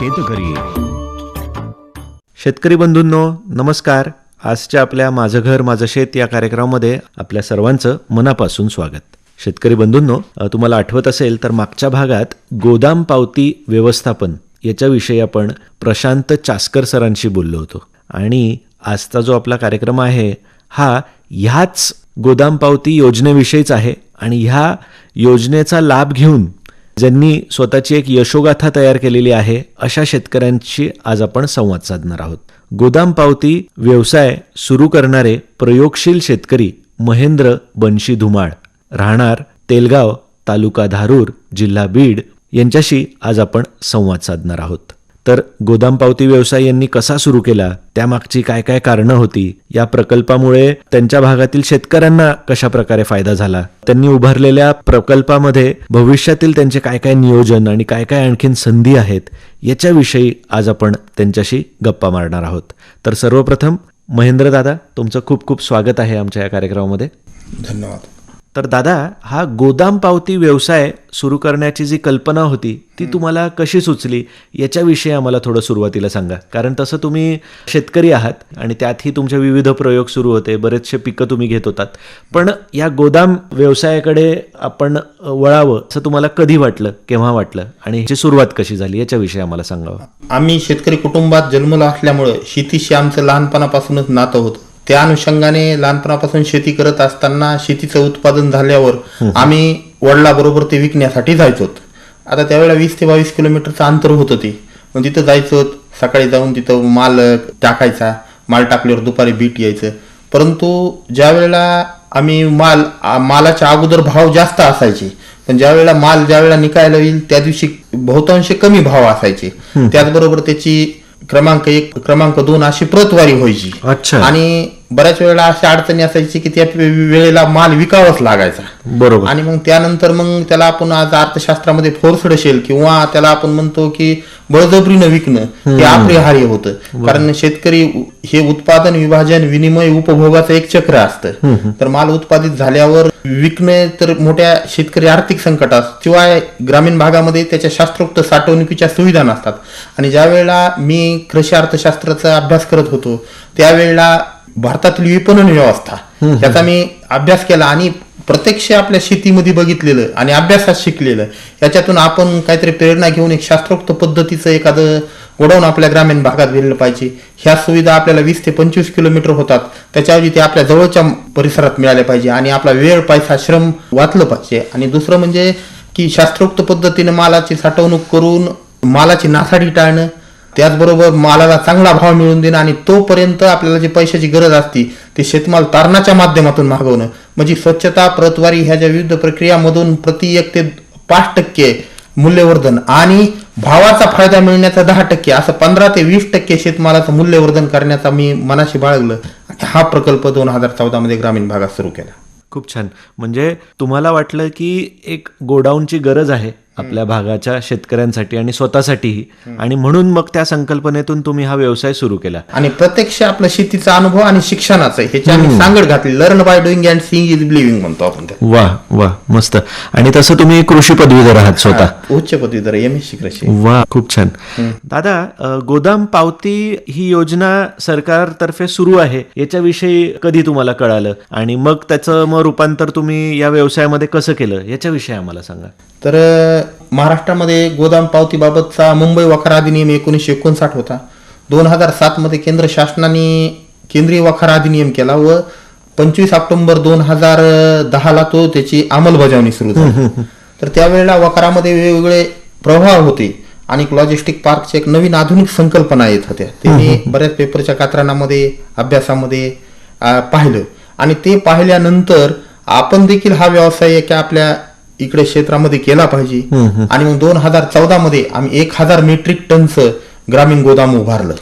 शेतकरी. शेतकरी बंधूंनो नमस्कार. आजच्या आपल्या माझं घर माझं शेत या कार्यक्रमामध्ये आपल्या सर्वांचं मनापासून स्वागत. शेतकरी बंधूंनो तुम्हाला आठवत असेल तर मागच्या भागात गोदाम पावती व्यवस्थापन याच्याविषयी आपण प्रशांत चास्कर सरांशी बोललो होतो. आणि आजचा जो आपला कार्यक्रम आहे हा ह्याच गोदाम पावती योजनेविषयीच आहे. आणि ह्या योजनेचा लाभ घेऊन ज्यांनी स्वतःची एक यशोगाथा तयार केलेली आहे अशा शेतकऱ्यांशी आज आपण संवाद साधणार आहोत. गोदाम पावती व्यवसाय सुरू करणारे प्रयोगशील शेतकरी महेंद्र बनशी धुमाळ राहणार तेलगाव तालुका धारूर जिल्हा बीड यांच्याशी आज आपण संवाद साधणार आहोत. तर गोदाम पावती व्यवसाय यांनी कसा सुरू केला? त्यामागची काय काय कारणं होती? या प्रकल्पामुळे त्यांच्या भागातील शेतकऱ्यांना कशा प्रकारे फायदा झाला? त्यांनी उभारलेल्या प्रकल्पामध्ये भविष्यातील त्यांचे काय काय नियोजन आणि काय काय आणखीन संधी आहेत याच्याविषयी आज आपण त्यांच्याशी गप्पा मारणार आहोत. तर सर्वप्रथम महेंद्र दादा तुमचं खूप खूप स्वागत आहे आमच्या या कार्यक्रमामध्ये. धन्यवाद. तर दादा हा गोदाम पावती व्यवसाय सुरू करण्याची जी कल्पना होती ती तुम्हाला कशी सुचली? याच्याविषयी आम्हाला थोडं सुरुवातीला सांगा. कारण तसं तुम्ही शेतकरी आहात आणि त्यातही तुमचे विविध प्रयोग सुरू होते बरेचसे पिकं तुम्ही घेत होतात. पण या गोदाम व्यवसायाकडे आपण वळावं असं तुम्हाला कधी वाटलं केव्हा वाटलं? आणि ह्याची सुरुवात कशी झाली? याच्याविषयी आम्हाला सांगावं. आम्ही शेतकरी कुटुंबात जन्मलो असल्यामुळं शेतीशी आमचं लहानपणापासूनच नातं होतं. त्या अनुषंगाने लहानपणापासून शेती करत असताना शेतीचं उत्पादन झाल्यावर आम्ही वडिलाबरोबर ते विकण्यासाठी जायचो आता त्यावेळेला वीस ते बावीस किलोमीटरचं अंतर होतं ते. मग तिथं जायचो सकाळी जाऊन तिथं माल टाकायचा माल टाकल्यावर दुपारी बीट यायचं. परंतु ज्या वेळेला आम्ही माल मालाच्या अगोदर भाव जास्त असायचे पण ज्या वेळेला माल ज्या वेळेला निकायला येईल त्या दिवशी बहुतांश कमी भाव असायचे. त्याचबरोबर त्याची क्रमांक एक क्रमांक दोन अशी प्रतवारी व्हायची. अच्छा. आणि बऱ्याच वेळेला अशा अडचणी असायची की त्या वेळेला माल विकावाच लागायचा. बरोबर. आणि मग त्यानंतर मग त्याला आपण आज अर्थशास्त्रामध्ये फोर्सड असेल किंवा त्याला आपण म्हणतो की बळजबरीनं विकणं हे अपरिहार्य होतं. कारण शेतकरी हे उत्पादन विभाजन विनिमय उपभोगाचं एक चक्र असतं. तर माल उत्पादित झाल्यावर विकणे तर मोठ्या शेतकरी आर्थिक संकटात शिवाय ग्रामीण भागामध्ये त्याच्या शास्त्रोक्त साठवणुकीच्या सुविधा नसतात. आणि ज्या वेळेला मी कृषी अर्थशास्त्राचा अभ्यास करत होतो त्यावेळेला भारतातील विपणन व्यवस्था त्याचा मी अभ्यास केला आणि प्रत्यक्ष आपल्या शेतीमध्ये बघितलेलं आणि अभ्यासात शिकलेलं याच्यातून आपण काहीतरी प्रेरणा घेऊन एक शास्त्रोक्त पद्धतीचं एखादं गोडाऊन आपल्या ग्रामीण भागात गेलेलं पाहिजे. ह्या सुविधा आपल्याला वीस ते पंचवीस किलोमीटर होतात. त्याच्याऐवजी ते आपल्या जवळच्या परिसरात मिळाल्या पाहिजे आणि आपला वेळ पैसा श्रम वाचलं पाहिजे. आणि दुसरं म्हणजे की शास्त्रोक्त पद्धतीनं मालाची साठवणूक करून मालाची नासाडी टाळणं त्याचबरोबर मालाला चांगला भाव मिळवून देणं आणि तोपर्यंत आपल्याला जी पैशाची गरज असती ते शेतमाल तारणाच्या माध्यमातून मागवणं. म्हणजे स्वच्छता प्रतवारी ह्या ज्या विविध प्रक्रियामधून प्रति एक ते पाच टक्के मूल्यवर्धन आणि भावाचा फायदा मिळण्याचा दहा टक्के असं पंधरा ते वीस टक्के शेतमालाचं मूल्यवर्धन करण्याचा मी मनाशी बाळगलं. आणि हा प्रकल्प दोन हजार चौदा मध्ये ग्रामीण भागात सुरू केला. खूप छान. म्हणजे तुम्हाला वाटलं की एक गोडाऊनची गरज आहे आपल्या भागाच्या शेतकऱ्यांसाठी आणि स्वतःसाठीही. आणि म्हणून मग त्या संकल्पनेतून तुम्ही हा व्यवसाय सुरू केला. आणि प्रत्यक्ष आपला शेतीचा अनुभव आणि शिक्षणाचा ह्याची आम्ही सांगड घातली. Learn by doing and seeing is believing म्हणतो आपण वा वा मस्त. आणि तसं तुम्ही कृषी पदवीधर आहात स्वतः. उच्च पदवीधर एम एस कृषी. वा खूप छान. दादा गोदाम पावती ही योजना सरकारतर्फे सुरू आहे. याच्याविषयी कधी तुम्हाला कळालं? आणि मग त्याचं मग रूपांतर तुम्ही या व्यवसायामध्ये कसं केलं? याच्याविषयी आम्हाला सांगा. तर महाराष्ट्रामध्ये गोदाम पावतीबाबतचा मुंबई वखार अधिनियम एकोणीसशे एकोणसाठ होता. दोन हजार सात मध्ये केंद्र शासनाने केंद्रीय वखार अधिनियम केला व पंचवीस ऑक्टोबर दोन हजार दहाला तो त्याची अंमलबजावणी सुरू झाली. तर त्यावेळेला वखारामध्ये वेगवेगळे प्रभाव होते आणि लॉजिस्टिक पार्कची एक नवीन आधुनिक संकल्पना येत होत्या. ते मी बऱ्याच पेपरच्या कात्रणामध्ये अभ्यासामध्ये पाहिलं. आणि ते पाहिल्यानंतर आपण देखील हा व्यवसाय एका आपल्या इकडे क्षेत्रामध्ये केला पाहिजे. आणि मग दोन हजार चौदा मध्ये आम्ही एक हजार मेट्रिक टनचं ग्रामीण गोदाम उभारलं.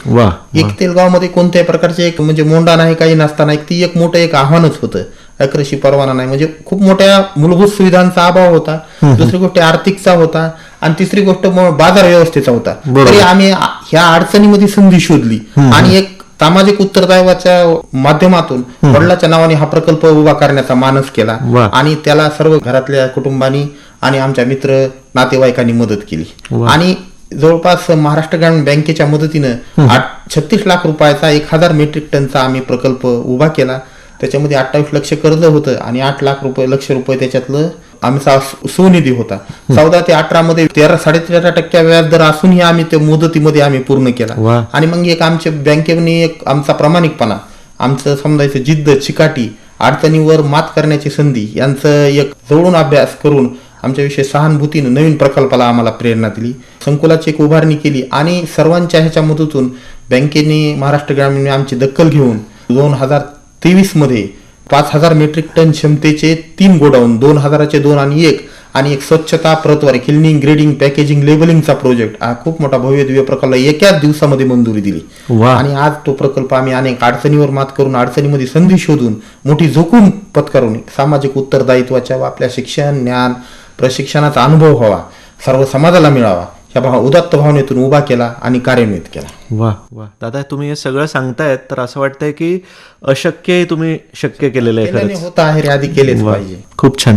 एक तेलगावमध्ये कोणत्याही प्रकारचे एक म्हणजे मोंडा नाही काही नसताना एक ती एक मोठं एक आव्हानच होतं. अकृषी परवाना नाही. म्हणजे खूप मोठ्या मूलभूत सुविधांचा अभाव होता. दुसरी गोष्ट आर्थिकचा होता. आणि तिसरी गोष्ट बाजार व्यवस्थेचा होता. तरी आम्ही ह्या अडचणीमध्ये संधी शोधली. आणि एक सामाजिक उत्तरदायित्वाच्या माध्यमातून वडिलाच्या नावाने हा प्रकल्प उभा करण्याचा मानस केला. आणि त्याला सर्व घरातल्या कुटुंबांनी आणि आमच्या मित्र नातेवाईकांनी मदत केली. आणि जवळपास महाराष्ट्र ग्रामीण बँकेच्या मदतीनं आठ छत्तीस लाख रुपयाचा एक हजार मेट्रिक टनचा आम्ही प्रकल्प उभा केला. त्याच्यामध्ये अठ्ठावीस लक्ष कर्ज होतं आणि आठ लाख रुपये लक्ष रुपये त्याच्यातलं आमचा सुनिधी होता. चौदा ते अठरा मध्ये तेरा साडेतेरा टक्क्या व्याज दर असूनही आम्ही त्या मुदतीमध्ये आम्ही पूर्ण केला. आणि मग एक आमच्या बँकेने एक आमचा प्रामाणिकपणा आमचं समजायचं जिद्द चिकाटी अडचणीवर मात करण्याची संधी यांचं एक जवळून अभ्यास करून आमच्याविषयी सहानुभूतीनं नवीन प्रकल्पाला आम्हाला प्रेरणा दिली. संकुलाची एक उभारणी केली आणि सर्वांच्या ह्याच्या मदतून बँकेने महाराष्ट्र ग्रामीण आमची दखल घेऊन दोन हजार तेवीसमध्ये पाच हजार मेट्रिक टन क्षमतेचे तीन गोडाऊन दोन हजाराचे दोन आणि एक आणि एक स्वच्छता प्रतवारी क्लिनिंग ग्रेडिंग पॅकेजिंग लेबलिंगचा प्रोजेक्ट. हा खूप मोठा भव्य दिव्य प्रकल्प एकाच दिवसामध्ये मंजुरी दिली. आणि आज तो प्रकल्प आम्ही अनेक अडचणीवर मात करून अडचणीमध्ये संधी शोधून मोठी जोखूम पत्करून सामाजिक उत्तरदायित्वाच्या व आपल्या शिक्षण ज्ञान प्रशिक्षणाचा अनुभव व्हावा. सर्व समाजाला मिळावा. ह्या भाव उदात्त भावनेतून उभा केला आणि कार्यान्वित केला. वा वा दादा तुम्ही हे सगळं सांगतायत तर असं वाटतंय की अशक्य तुम्ही शक्य केलेलं आहे होत आहे रे आधी केलेच. पाहिजे. खूप छान.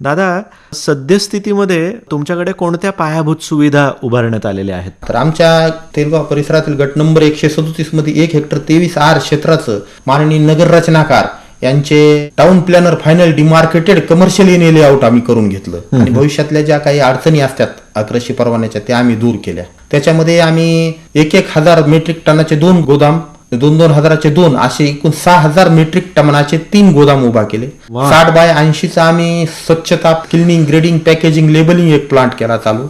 दादा सद्यस्थितीमध्ये तुमच्याकडे कोणत्या पायाभूत सुविधा उभारण्यात आलेल्या आहेत? तर आमच्या तेलगाव परिसरातील गट नंबर एकशे सदोतीसमध्ये एक हेक्टर तेवीस आर क्षेत्राचं माननीय नगर रचनाकार यांचे town planner final demarcated commercial layout आम्ही करून घेतलं. आणि भविष्यातल्या ज्या काही अडचणी असतात कृषी परवान्याच्या त्या आम्ही दूर केल्या. त्याच्यामध्ये आम्ही एक एक हजार मेट्रिक टनाचे दोन गोदाम दोन दोन हजाराचे दोन असे एकूण सहा हजार मेट्रिक टनाचे तीन गोदाम उभा केले. साठ बाय ऐंशीचा आम्ही स्वच्छता क्लिनिंग ग्रेडिंग पॅकेजिंग लेबलिंग एक प्लांट केला चालू.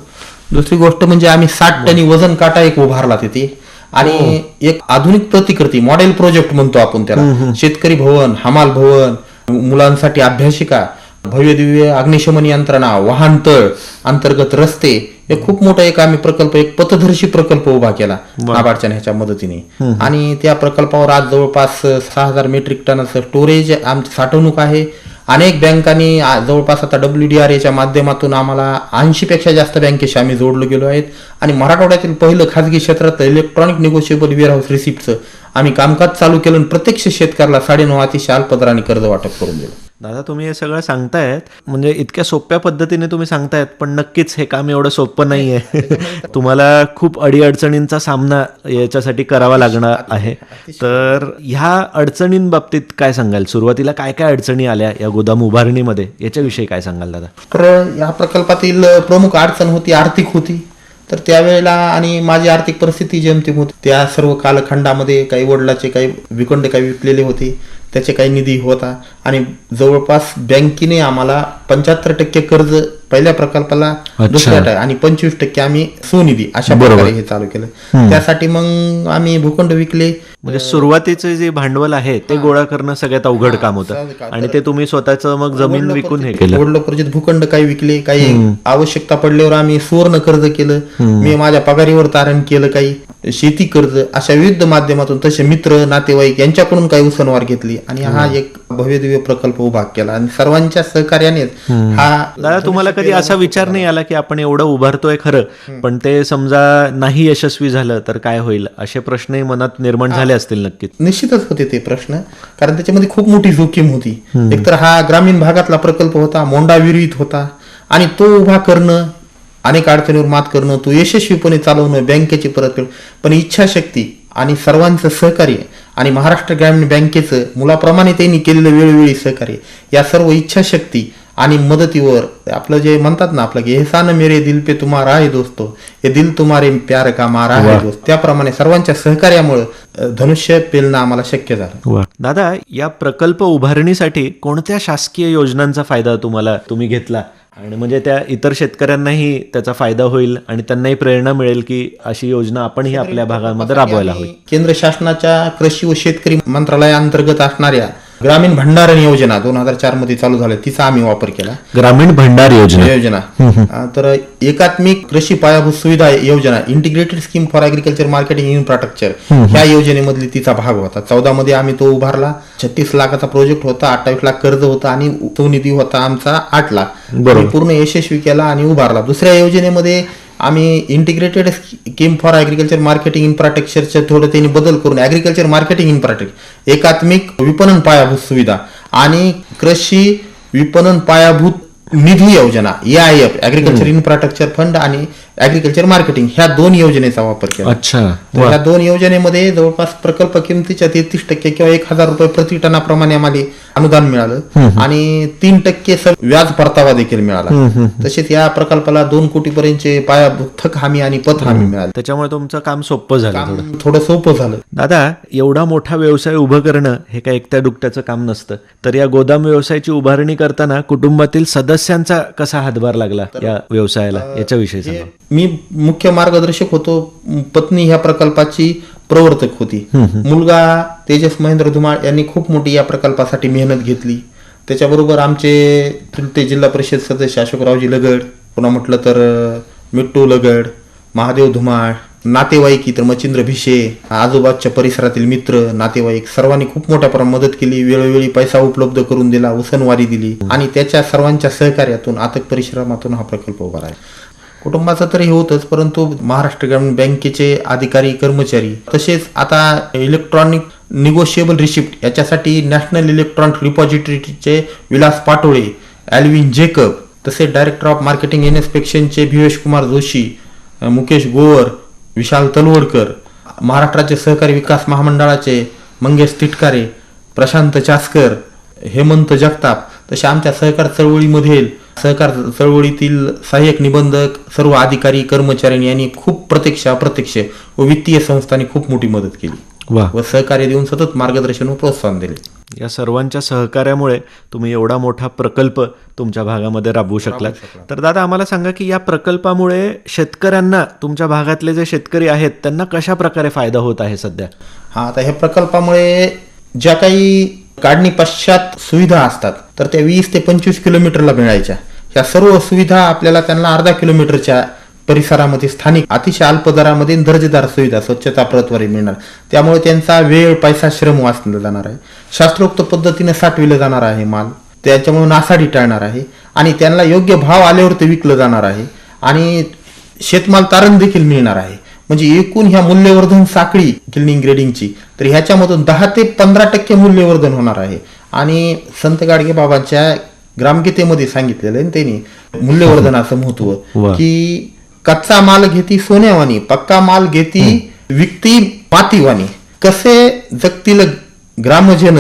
दुसरी गोष्ट म्हणजे आम्ही साठ टनी वजन काटा एक उभारला तिथे. आणि एक आधुनिक प्रतिकृती मॉडेल प्रोजेक्ट म्हणतो आपण त्याला. शेतकरी भवन हमाल भवन मुलांसाठी अभ्यासिका भव्य दिव्य अग्निशमन यंत्रणा वाहनतळ अंतर्गत रस्ते हे खूप मोठा एक आम्ही प्रकल्प एक पथदर्शी प्रकल्प उभा केला नाबार्डच्या ह्याच्या मदतीने. आणि त्या प्रकल्पावर आज जवळपास सहा हजार मेट्रिक टनाचं स्टोरेज आमची साठवणूक आहे. अनेक बँकांनी जवळपास आता डब्ल्यू डी आर एच्या माध्यमातून आम्हाला ऐंशी पेक्षा जास्त बँकेशी आम्ही जोडलो गेलो आहेत. आणि मराठवाड्यातील पहिलं खाजगी क्षेत्रात इलेक्ट्रॉनिक निगोशिएबल वेअरहाऊस रिसिप्टचं आम्ही कामकाज चालू केलं आणि प्रत्यक्ष शेतकऱ्याला साडेनऊ अतिशय अल्पदराने कर्ज वाटप करून दिलं. दादा तुम्ही हे सगळं सांगतायत. म्हणजे इतक्या सोप्या पद्धतीने तुम्ही सांगतायत पण नक्कीच हे काम एवढं सोपं नाहीये. तुम्हाला खूप अडीअडचणींचा सामना याच्यासाठी करावा लागणार आहे. तर ह्या अडचणींबाबतीत काय सांगाल? सुरुवातीला काय काय अडचणी आल्या या गोदाम उभारणीमध्ये? याच्याविषयी काय सांगाल दादा? तर या प्रकल्पातील प्रमुख अडचण होती आर्थिक होती. तर त्यावेळेला आणि माझी आर्थिक परिस्थिती जेमतेम होती त्या सर्व कालखंडामध्ये काही वडिलाचे काही विकंड काही विकलेले होते. त्याचे काही निधी होता आणि जवळपास बँकेने आम्हाला पंच्याहत्तर टक्के कर्ज पहिल्या प्रकल्पाला. दुसऱ्या आणि पंचवीस टक्के आम्ही सोनिधी अशा बरोबर. प्रकारे हे चालू केलं. त्यासाठी मग आम्ही भूखंड विकले. म्हणजे सुरुवातीचे जे भांडवल आहे ते गोळा करणं सगळ्यात अवघड काम होतं. आणि ते तुम्ही स्वतःचं मग जमीन विकून हे केलं. वडिलोपर्यंत भूखंड काही विकले काही आवश्यकता पडल्यावर आम्ही सुवर्ण कर्ज केलं. मी माझ्या पगारीवर तारण केलं काही. शेती कर्ज अशा विविध माध्यमातून तसे मित्र नातेवाईक यांच्याकडून काही उसनवार घेतली आणि हा एक भव्य दिव्य प्रकल्प उभा केला. आणि सर्वांच्या सहकार्याने हा दादा तुम्हाला कधी असा विचार नाही आला की आपण एवढं उभारतोय खरं पण ते समजा नाही यशस्वी झालं तर काय होईल? असे प्रश्नही मनात निर्माण झाले असतील नक्कीच. निश्चितच होते ते प्रश्न कारण त्याच्यामध्ये खूप मोठी जोखीम होती. एकतर हा ग्रामीण भागातला प्रकल्प होता मोंडा विरहित होता आणि तो उभा करणं अनेक अडचणीवर मात करणं तो यशस्वीपणे चालवणं बँकेची परतफेड पण इच्छाशक्ती आणि सर्वांचं सहकार्य आणि महाराष्ट्र ग्रामीण बँकेचं मुलाप्रमाणे त्यांनी केलेलं वेळोवेळी सहकार्य या सर्व इच्छाशक्ती आणि मदतीवर आपलं जे म्हणतात ना आपलं की एहसान मेरे दिल पे तुम्हारा आहे दोस्तो. हे दिल तुम्हारे प्यार का मारा आहे दोस्त. त्याप्रमाणे सर्वांच्या सहकार्यामुळे धनुष्य पेलणं आम्हाला शक्य झालं. दादा या प्रकल्प उभारणीसाठी कोणत्या शासकीय योजनांचा फायदा तुम्हाला तुम्ही घेतला? आणि म्हणजे त्या इतर शेतकऱ्यांनाही त्याचा फायदा होईल आणि त्यांनाही प्रेरणा मिळेल की अशी योजना आपणही आपल्या भागामध्ये राबवायला हवी. केंद्र शासनाच्या कृषी व शेतकरी मंत्रालयाअंतर्गत असणाऱ्या ग्रामीण भंडारण योजना दोन हजार चारमध्ये चालू झाल्या तिचा आम्ही वापर केला. ग्रामीण भंडार योजना. योजना. अ, तर एकात्मिक कृषी पायाभूत सुविधा योजना integrated scheme for agriculture marketing infrastructure ह्या योजनेमधली तिचा भाग होता. चौदा मध्ये आम्ही तो उभारला. छत्तीस लाखाचा प्रोजेक्ट होता अठ्ठावीस लाख कर्ज होता आणि तो निधी होता आमचा आठ लाख. आम्ही पूर्ण यशस्वी केला आणि उभारला. दुसऱ्या योजनेमध्ये आम्ही integrated scheme for agriculture marketing इन्फ्रास्ट्रक्चरचे थोडं त्यांनी बदल करून ॲग्रिकल्चर मार्केटिंग इन्फ्रास्ट्रक्चर एकात्मिक विपणन पायाभूत सुविधा आणि कृषी विपणन पायाभूत निधी योजना A I F agriculture infrastructure fund आणि ऍग्रिकल्चर मार्केटिंग ह्या दोन योजनेचा वापर केला. अच्छा तर ह्या दोन योजनेमध्ये जवळपास प्रकल्प किमतीच्या तेहतीस टक्के किंवा एक हजार रुपये प्रति टनाप्रमाणे आम्हाला अनुदान मिळालं. आणि तीन टक्के व्याज परतावा देखील मिळाला. तसेच या प्रकल्पाला दोन कोटी पर्यंतचे पायाभूत थक हमी आणि पत हमी मिळाली. त्याच्यामुळे तुमचं काम सोपं झालं थोडं. सोपं झालं. दादा एवढा मोठा व्यवसाय उभं करणं हे काय एकट्या दुकट्याचं काम नसतं. तर या गोदाम व्यवसायाची उभारणी करताना कुटुंबातील सदस्यांचा कसा हातभार लागला या व्यवसायाला? याच्याविषयी सांगा. मी मुख्य मार्गदर्शक होतो. पत्नी ह्या प्रकल्पाची प्रवर्तक होती. मुलगा तेजस महेंद्र धुमाळ यांनी खूप मोठी या प्रकल्पासाठी मेहनत घेतली. त्याच्याबरोबर आमचे चुलते जिल्हा परिषद सदस्य अशोकरावजी लगड पुन्हा म्हटलं तर मिट्टू लगड महादेव धुमाळ नातेवाईक इतर मच्छिंद्र भिशे आजोबाच्या परिसरातील मित्र नातेवाईक सर्वांनी खूप मोठ्या प्रमाणात मदत केली. वेळोवेळी पैसा उपलब्ध करून दिला उसनवारी दिली. आणि त्याच्या सर्वांच्या सहकार्यातून आतक परिश्रमातून हा प्रकल्प उभा आहे कुटुंबाचं तर हे होतच परंतु महाराष्ट्र ग्रामीण बँकेचे अधिकारी कर्मचारी तसेच आता इलेक्ट्रॉनिक निगोशिएबल रिसिप्ट याच्यासाठी नॅशनल इलेक्ट्रॉनिक रिपॉझिटरीचे विलास पाटोळे ॲल्विन जेकब तसेच डायरेक्टर ऑफ मार्केटिंग इन्स्पेक्शनचे भिवेश कुमार जोशी मुकेश गोवर विशाल तलवडकर महाराष्ट्राचे सहकारी विकास महामंडळाचे मंगेश तिटकारे प्रशांत चासकर हेमंत जगताप तसे आमच्या सहकार चळवळीमधील सहकार चळवळीतील सहाय्यक निबंधक सर्व अधिकारी कर्मचाऱ्यांनी यांनी खूप प्रत्यक्ष अप्रत्यक्ष व वित्तीय संस्थांनी खूप मोठी मदत केली वा. व सहकार्य देऊन सतत मार्गदर्शन व प्रोत्साहन दिले. या सर्वांच्या सहकार्यामुळे तुम्ही एवढा मोठा प्रकल्प तुमच्या भागामध्ये राबवू शकलात. तर दादा आम्हाला सांगा की या प्रकल्पामुळे शेतकऱ्यांना तुमच्या भागातले जे शेतकरी आहेत त्यांना कशा प्रकारे फायदा होत आहे सध्या? हा आता ह्या प्रकल्पामुळे ज्या काही काढणी पश्चात सुविधा असतात तर त्या वीस ते पंचवीस किलोमीटरला मिळायच्या. ह्या सर्व सुविधा आपल्याला त्यांना अर्धा किलोमीटरच्या परिसरामध्ये स्थानिक अतिशय अल्प दरामध्ये दर्जेदार सुविधा स्वच्छता प्रतवारी मिळणार. त्यामुळे त्यांचा वेळ पैसा श्रम वाचला जाणार आहे. शास्त्रोक्त पद्धतीने साठविलं जाणार आहे माल. त्याच्यामुळे नासाडी टाळणार आहे. आणि त्यांना योग्य भाव आल्यावर ते विकलं जाणार आहे. आणि शेतमाल तारण देखील मिळणार आहे. म्हणजे एकूण ह्या मूल्यवर्धन साखळी किल्निंग ग्रेडिंगची तर ह्याच्यामधून दहा ते पंधरा टक्के मूल्यवर्धन होणार आहे. आणि संत गाडगे बाबांच्या ग्रामगीतेमध्ये सांगितलेलं आहे त्यांनी मूल्यवर्धनाचं महत्त्व. की कच्चा माल घेती सोन्यावानी पक्का माल घेती विकती मातीवानी. कसे जगतील ग्रामजन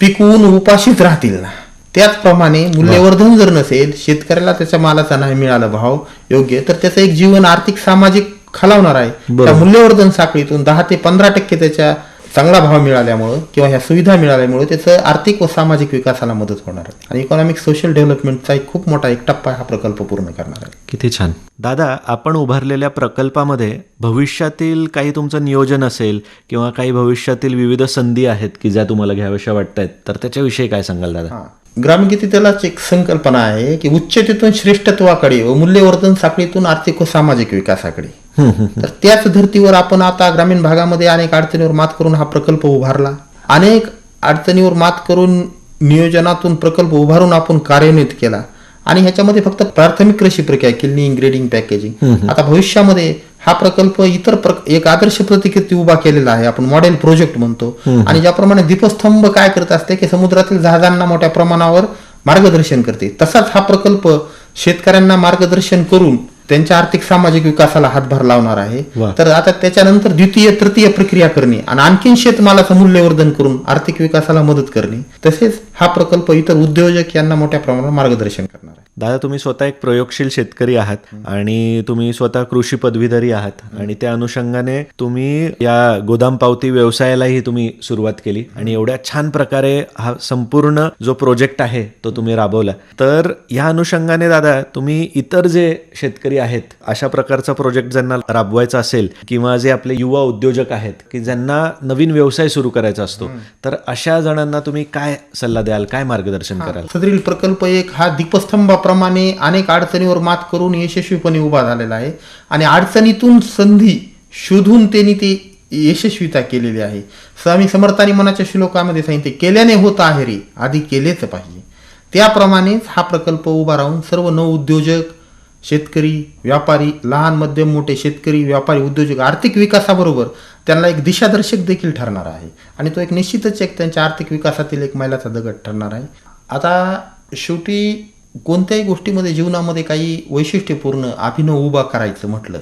पिकवून उपाशीच राहतील ना? त्याचप्रमाणे मूल्यवर्धन जर नसेल शेतकऱ्याला त्याच्या मालाचा नाही मिळाला भाव योग्य तर त्याचं एक जीवन आर्थिक सामाजिक खालावणार आहे. त्या मूल्यवर्धन साखळीतून दहा ते पंधरा टक्के त्याच्या चांगला भाव मिळाल्यामुळं किंवा ह्या सुविधा मिळाल्यामुळे त्याचं आर्थिक व सामाजिक विकासाला मदत होणार आहे. आणि इकॉनॉमिक सोशल डेव्हलपमेंटचा एक खूप मोठा एक टप्पा हा प्रकल्प पूर्ण करणार आहे. किती छान. दादा आपण उभारलेल्या प्रकल्पामध्ये भविष्यातील काही तुमचं नियोजन असेल किंवा काही भविष्यातील विविध संधी आहेत की ज्या तुम्हाला घ्याव्याशा वाटत आहेत तर त्याच्याविषयी काय सांगाल दादा. ग्रामगीती त्यालाच एक संकल्पना आहे की उच्चतेतून श्रेष्ठत्वाकडे व मूल्यवर्धन साखळीतून आर्थिक व सामाजिक विकासाकडे. तर त्याच धर्तीवर आपण आता ग्रामीण भागामध्ये अनेक अडचणीवर मात करून हा प्रकल्प उभारला. अनेक अडचणीवर मात करून नियोजनातून प्रकल्प उभारून आपण कार्यान्वित केला. आणि ह्याच्यामध्ये फक्त प्राथमिक कृषी प्रक्रिया किल्निंग ग्रेडिंग पॅकेजिंग. आता भविष्यामध्ये हा प्रकल्प इतर प्र- एक आदर्श प्रतिकृती उभा केलेला आहे आपण मॉडेल प्रोजेक्ट म्हणतो. आणि ज्याप्रमाणे दीपस्तंभ काय करत असते की समुद्रातील जहाजांना मोठ्या प्रमाणावर मार्गदर्शन करते. तसाच हा प्रकल्प शेतकऱ्यांना मार्गदर्शन करून त्यांच्या आर्थिक सामाजिक विकासाला हातभार लावणार आहे. तर आता त्याच्यानंतर द्वितीय तृतीय प्रक्रिया करणे आणि आणखीन शेतमालाचं मूल्यवर्धन करून आर्थिक विकासाला मदत करणे. तसेच हा प्रकल्प इतर उद्योजक यांना मोठ्या प्रमाणात मार्गदर्शन करणार. दादा तुम्ही स्वतः एक प्रयोगशील शेतकरी आहात आणि तुम्ही स्वतः कृषी पदवीधरी आहात. आणि त्या अनुषंगाने तुम्ही या गोदाम पावती व्यवसायालाही तुम्ही सुरुवात केली. आणि एवढ्या छान प्रकारे हा संपूर्ण जो प्रोजेक्ट आहे तो तुम्ही राबवला. तर या अनुषंगाने दादा तुम्ही इतर जे शेतकरी आहेत अशा प्रकारचा प्रोजेक्ट ज्यांना राबवायचा असेल किंवा जे आपले युवा उद्योजक आहेत की ज्यांना नवीन व्यवसाय सुरू करायचा असतो तर अशा जणांना तुम्ही काय सल्ला द्याल? काय मार्गदर्शन कराल? सदरील प्रकल्प एक हा दीपस्तंभाप्रमाणे अनेक अडचणीवर मात करून यशस्वीपणे उभा झालेला आहे. आणि अडचणीतून संधी शोधून त्यांनी ते यशस्वीता केलेली आहे. स्वामी समर्थानी मनाच्या श्लोकामध्ये सांगितले केल्याने होत आहे रे आधी केलेच पाहिजे. त्याप्रमाणेच हा प्रकल्प उभा राहून सर्व नवउद्योजक शेतकरी व्यापारी लहान मध्यम मोठे शेतकरी व्यापारी उद्योजक आर्थिक विकासाबरोबर त्यांना एक दिशादर्शक देखील ठरणार आहे. आणि तो एक निश्चितच एक त्यांच्या आर्थिक विकासातील एक मैलाचा दगड ठरणार आहे. आता शेवटी कोणत्याही गोष्टीमध्ये जीवनामध्ये काही वैशिष्ट्यपूर्ण अभिनव उभा करायचं म्हटलं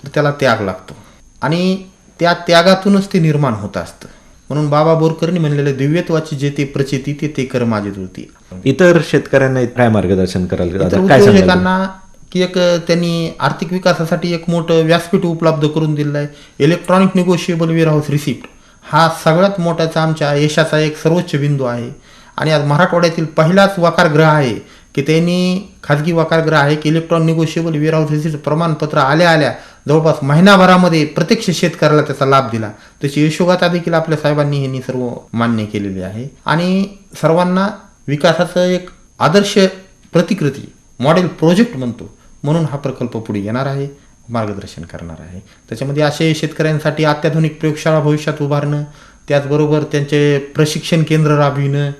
तर त्याला त्याग लागतो. आणि त्या त्यागातूनच ते निर्माण होत असतं. म्हणून बाबा बोरकरनी म्हणलेलं दिव्यत्वाची जे ते प्रचिती ते ते कर माझी धृती इतर शेतकऱ्यांना काय मार्गदर्शन सांगाल उद्योजकांना की एक त्यांनी आर्थिक विकासासाठी एक मोठं व्यासपीठ उपलब्ध करून दिलेलं आहे electronic negotiable warehouse receipt हा सगळ्यात मोठ्याचा आमच्या यशाचा एक सर्वोच्च बिंदू आहे. आणि आज मराठवाड्यातील पहिलाच वाकारग्रह आहे. की त्यांनी खाजगी वाकारग्रह आहे की इलेक्ट्रॉन निगोशिएबल वेअर प्रमाणपत्र आल्या आल्या जवळपास महिनाभरामध्ये प्रत्यक्ष शेतकऱ्याला त्याचा लाभ दिला. त्याची यशोगाथा देखील आपल्या साहेबांनी यांनी सर्व मान्य केलेली आहे. आणि सर्वांना विकासाचं एक आदर्श प्रतिकृती मॉडेल प्रोजेक्ट म्हणतो म्हणून हा प्रकल्प पुढे येणार आहे मार्गदर्शन करणार आहे. त्याच्यामध्ये असे शेतकऱ्यांसाठी अत्याधुनिक प्रयोगशाळा भविष्यात उभारणं त्याचबरोबर त्यांचे प्रशिक्षण केंद्र राबविणं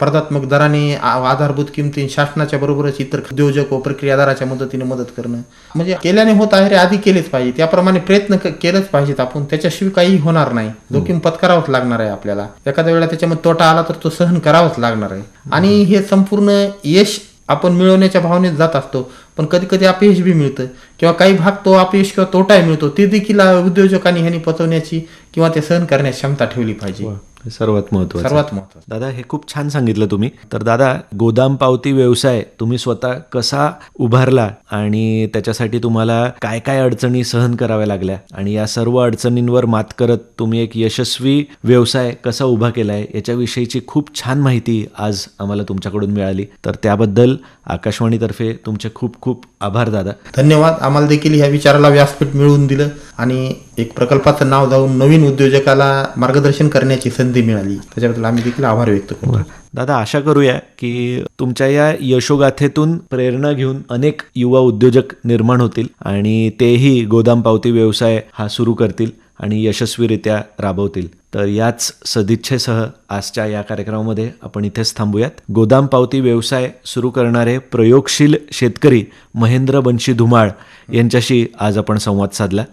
स्पर्धात्मक दराने आधारभूत किमती शासनाच्या बरोबरच इतर उद्योजक व प्रक्रियादाराच्या मदतीने मदत करणं. म्हणजे केल्याने होत आहे रे आधी केलेच पाहिजे. त्याप्रमाणे प्रयत्न केलंच पाहिजेत आपण. त्याच्याशिवाय काही होणार नाही. जोखीम पत्करावंच लागणार आहे आपल्याला. एखाद्या वेळेला त्याच्यामध्ये तोटा आला तर तो सहन करावाच लागणार आहे. आणि हे संपूर्ण यश आपण मिळवण्याच्या भावनेत जात असतो. पण कधी कधी अपयश बी मिळतं. किंवा काही भाग तो अपयश किंवा तोटाही मिळतो. ते देखील उद्योजकांनी ह्यांनी पचवण्याची किंवा ते सहन करण्याची क्षमता ठेवली पाहिजे. हे. सर्वात महत्वाचं. सर्वात महत्वाचं. दादा हे खूप छान सांगितलं तुम्ही. तर दादा गोदाम पावती व्यवसाय तुम्ही स्वतः कसा उभारला आणि त्याच्यासाठी तुम्हाला काय काय अडचणी सहन कराव्या लागल्या? आणि या सर्व अडचणींवर मात करत तुम्ही एक यशस्वी व्यवसाय कसा उभा केलाय याच्याविषयीची खूप छान माहिती आज आम्हाला तुमच्याकडून मिळाली. तर त्याबद्दल आकाशवाणीतर्फे तुमचे खूप खूप आभार दादा. धन्यवाद. आम्हाला देखील ह्या विचाराला व्यासपीठ मिळवून दिलं आणि एक प्रकल्पाचं नाव जाऊन नवीन उद्योजकाला मार्गदर्शन करण्याची संधी मिळाली. त्याच्याबद्दल आम्ही देखील आभार व्यक्त करतो. दादा आशा करूया की तुमच्या या यशोगाथेतून प्रेरणा घेऊन अनेक युवा उद्योजक निर्माण होतील आणि तेही गोदाम पावती व्यवसाय हा सुरू करतील आणि यशस्वीरित्या राबवतील. तर याच सदिच्छेसह आजच्या या कार्यक्रमामध्ये आपण इथेच थांबूयात. गोदाम पावती व्यवसाय सुरू करणारे प्रयोगशील शेतकरी महेंद्र बंशी धुमाळ यांच्याशी आज आपण संवाद साधला.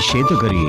शेतकरी